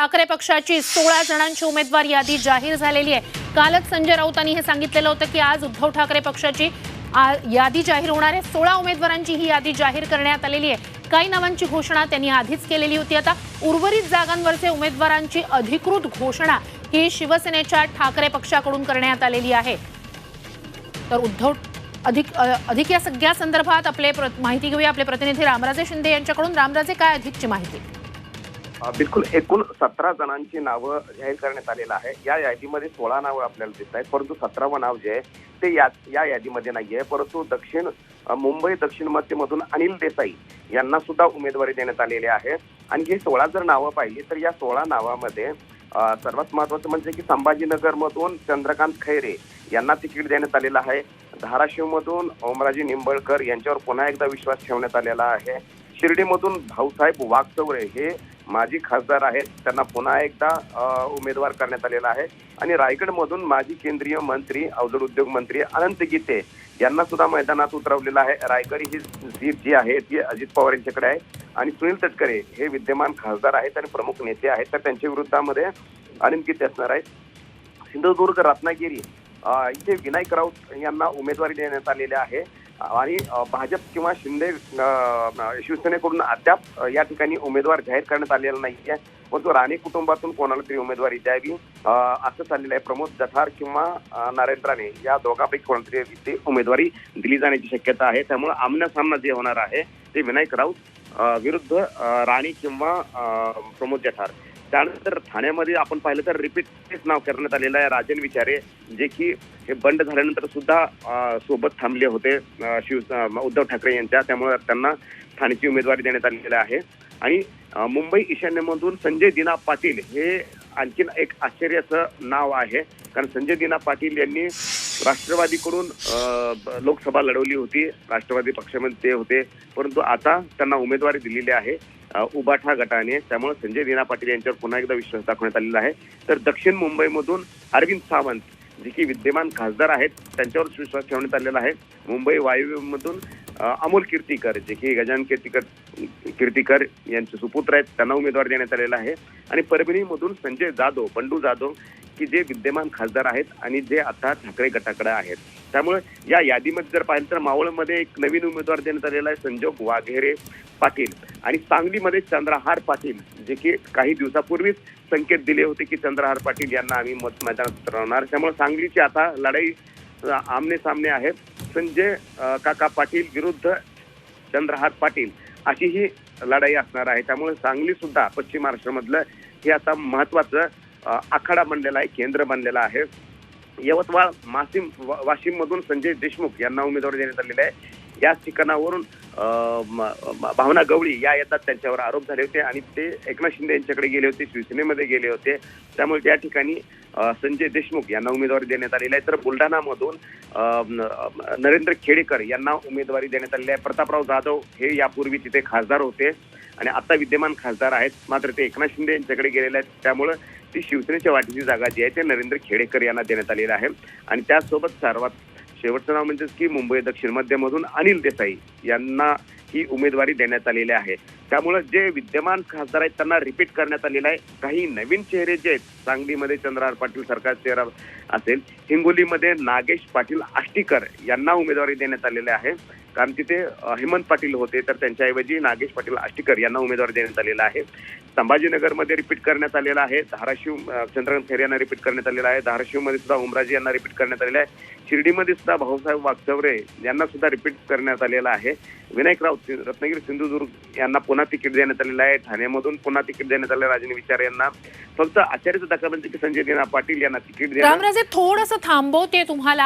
ठाकरे पक्षाची सोळा जणांची उमेदवार यादी जाहीर झालेली आहे. कालच संजय राऊतांनी हे सांगितलेलं होतं की आज उद्धव ठाकरे पक्षाची आ, यादी जाहीर होणार आहे. सोळा उमेदवारांची ही यादी जाहीर करण्यात आलेली आहे. काही नावांची घोषणा त्यांनी आधीच केलेली होती. आता उर्वरित जागांवरचे उमेदवारांची अधिकृत घोषणा ही शिवसेनेच्या ठाकरे पक्षाकडून करण्यात आलेली आहे. तर उद्धव अधिक अधिक या सगळ्या संदर्भात आपले प्र- माहिती घेऊया. आपले प्रतिनिधी रामराजे शिंदे यांच्याकडून. रामराजे काय अधिकची माहिती? बिलकुल एकूण सतरा जणांची नावं जाहीर करण्यात आलेलं आहे. या यादीमध्ये सोळा नावं आपल्याला दिसत आहेत. परंतु सतरावं नाव जे आहे ते या या यादीमध्ये नाही आहे परंतु दक्षिण मुंबई दक्षिण मध्यमधून अनिल देसाई यांना सुद्धा उमेदवारी देण्यात आलेली आहे. आणि हे सोळा जर नावं पाहिली तर या सोळा नावामध्ये सर्वात महत्वाचं म्हणजे की संभाजीनगरमधून चंद्रकांत खैरे यांना तिकीट देण्यात आलेलं आहे. धाराशिवमधून ओमराजी निंबळकर यांच्यावर पुन्हा एकदा विश्वास ठेवण्यात आलेला आहे. शिर्डीमधून भाऊसाहेब वागचौरे हे माजी खासदार आहेत त्यांना पुन्हा एकदा उमेदवार करण्यात आलेला आहे. आणि रायगडमधून माजी केंद्रीय मंत्री अवजड उद्योग मंत्री अनंत गीते यांना सुद्धा मैदानात उतरवलेलं आहे. रायगड ही सीट जी आहे ती अजित पवार यांच्याकडे आहे. आणि सुनील तटकरे हे विद्यमान खासदार आहेत आणि प्रमुख नेते आहेत. तर त्यांच्या विरुद्धामध्ये अनंत गीते असणार आहेत. सिंधुदुर्ग रत्नागिरी इथे विनायक राऊत यांना उमेदवारी देण्यात आलेली आहे. आणि भाजप किंवा शिंदे शिवसेनेकडून अद्याप या ठिकाणी उमेदवार जाहीर करण्यात आलेला नाही आहे परंतु राणे कुटुंबातून कोणाला तरी उमेदवारी द्यावी असं चाललेलं आहे. प्रमोद जठार किंवा अ, नारायण राणे या दोघांपैकी कोणतरी तरी उमेदवारी दिली जाण्याची शक्यता आहे. त्यामुळे आमना सामना जे होणार आहे ते विनायक राऊत विरुद्ध राणी राणे किंवा प्रमोद जठार. त्यानंतर ठाण्यामध्ये आपण पाहिलं तर रिपीट तेच नाव करण्यात आलेलं आहे राजन विचारे जे की हे बंड झाल्यानंतर सुद्धा सोबत थांबले होते शिव उद्धव ठाकरे यांच्या. त्यामुळे त्यांना ठाण्याची उमेदवारी देण्यात आलेली आहे. आणि मुंबई ईशान्यमधून संजय दिना पाटील हे आणखीन एक आश्चर्याचं नाव आहे. कारण संजय दिना पाटील यांनी राष्ट्रवादीकडून ब- लोकसभा लढवली होती. राष्ट्रवादी पक्षामध्ये ते होते. परंतु आता त्यांना उमेदवारी दिलेली आहे. उबाठा गटाने त्यामुळे संजय दिना पाटील यांच्यावर पुन्हा एकदा विश्वास दाखवण्यात आलेला आहे. तर दक्षिण मुंबईमधून अरविंद सावंत जे की विद्यमान खासदार आहेत त्यांच्यावर विश्वास ठेवण्यात आलेला आहे. मुंबई वायव्यमधून अमोल कीर्तीकर जे की गजानन कीर्तीकर कीर्तीकर यांचे सुपुत्र आहेत. त्यांना उमेदवार देण्यात आलेला आहे. आणि परभणीमधून संजय जाधव बंडू जाधव की जे विद्यमान खासदार आहेत आणि जे आता ठाकरे गटाकडे आहेत. त्यामुळे या यादीमध्ये जर पाहिलं तर मावळमध्ये एक नवीन उमेदवार देण्यात आलेला आहे संजोग वाघेरे पाटील. आणि सांगलीमध्ये चंद्रहार पाटील जे की काही दिवसापूर्वीच संकेत दिले होते की चंद्रहार पाटील यांना आम्ही मत मैदानात उतरवणार. त्यामुळे सांगलीची आता लढाई आमने सामने आहे. संजय काका पाटील विरुद्ध चंद्रहार पाटील अशी ही लढाई असणार आहे. त्यामुळे सांगली सुद्धा पश्चिम महाराष्ट्रामधलं हे आता महत्वाचं आखाडा बनलेला आहे केंद्र बनलेलं आहे. यवतमाळ मासिम वाशिम मधून संजय देशमुख यांना उमेदवारी देण्यात आलेली आहे. याच ठिकाणावरून म- भावना गवळी या येतात त्यांच्यावर आरोप झाले होते आणि ते एकनाथ शिंदे यांच्याकडे गेले होते शिवसेनेमध्ये गेले होते. त्यामुळे त्या ठिकाणी संजय देशमुख यांना उमेदवारी देण्यात आलेली आहे. तर बुलढाणामधून नरेंद्र खेडेकर यांना उमेदवारी देण्यात आलेली आहे. प्रतापराव जाधव हे यापूर्वी तिथे खासदार होते आणि आता विद्यमान खासदार आहेत. मात्र ते एकनाथ शिंदे यांच्याकडे गेलेले आहेत. त्यामुळं ती शिवसेनेच्या वाटेची जागा जी आहे ते नरेंद्र खेडेकर यांना देण्यात आलेली आहे. आणि त्यासोबत सर्वात शेवटचं नाव म्हणजेच की मुंबई दक्षिण मध्यमधून अनिल देसाई यांना ही उमेदवारी देण्यात आलेली आहे. त्यामुळे जे विद्यमान खासदार आहेत त्यांना रिपीट करण्यात आलेलं आहे. काही नवीन चेहरे जे आहेत सांगलीमध्ये चंद्रहार पाटील सरकार चेहरा असेल हिंगोलीमध्ये नागेश पाटील आष्टीकर यांना उमेदवारी देण्यात आलेली आहे. कारण तिथे हेमंत पाटील होते तर त्यांच्याऐवजी नागेश पाटील आष्टीकर यांना उमेदवारी देण्यात आलेला आहे. संभाजीनगरमध्ये रिपीट करण्यात आलेला आहे. धाराशिव चंद्रकांत खैरे यांना रिपीट करण्यात आलेला आहे. धाराशिवमध्ये सुद्धा उमराजी यांना रिपीट करण्यात आलेला आहे. शिर्डीमध्ये सुद्धा भाऊसाहेब वागचवरे यांना सुद्धा रिपीट करण्यात आलेलं आहे. विनायक राऊत रत्नागिरी सिंधुदुर्ग यांना पुन्हा तिकीट देण्यात आलेलं आहे. ठाण्यामधून पुन्हा तिकीट देण्यात आलं आहे राजनी विचार यांना. फक्त आचार्य धक्का म्हणजे की संजय दिना पाटील यांना तिकीट देण्यात थोडंसं थांबवते तुम्हाला.